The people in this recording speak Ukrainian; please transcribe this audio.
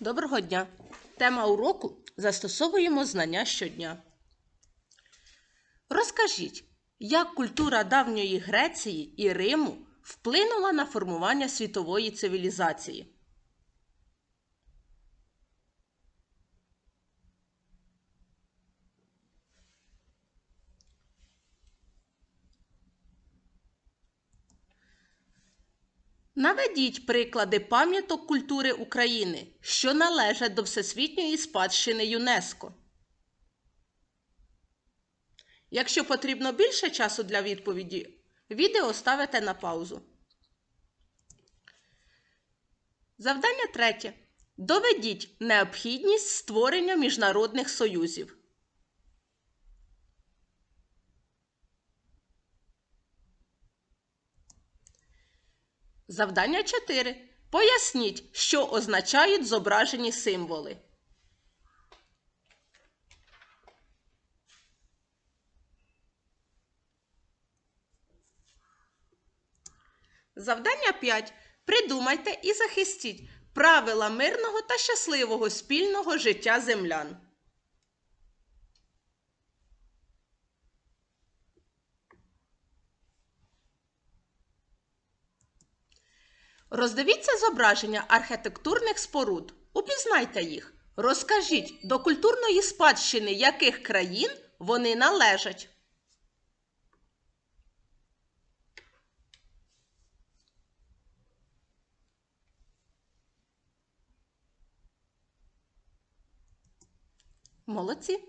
Доброго дня! Тема уроку Застосовуємо знання щодня. Розкажіть, як культура давньої Греції і Риму вплинула на формування світової цивілізації? Наведіть приклади пам'яток культури України, що належать до Всесвітньої спадщини ЮНЕСКО. Якщо потрібно більше часу для відповіді, відео ставите на паузу. Завдання третє. Доведіть необхідність створення міжнародних союзів. Завдання 4. Поясніть, що означають зображені символи. Завдання 5. Придумайте і захистіть правила мирного та щасливого спільного життя землян. Роздивіться зображення архітектурних споруд. Упізнайте їх. Розкажіть, до культурної спадщини яких країн вони належать. Молодці.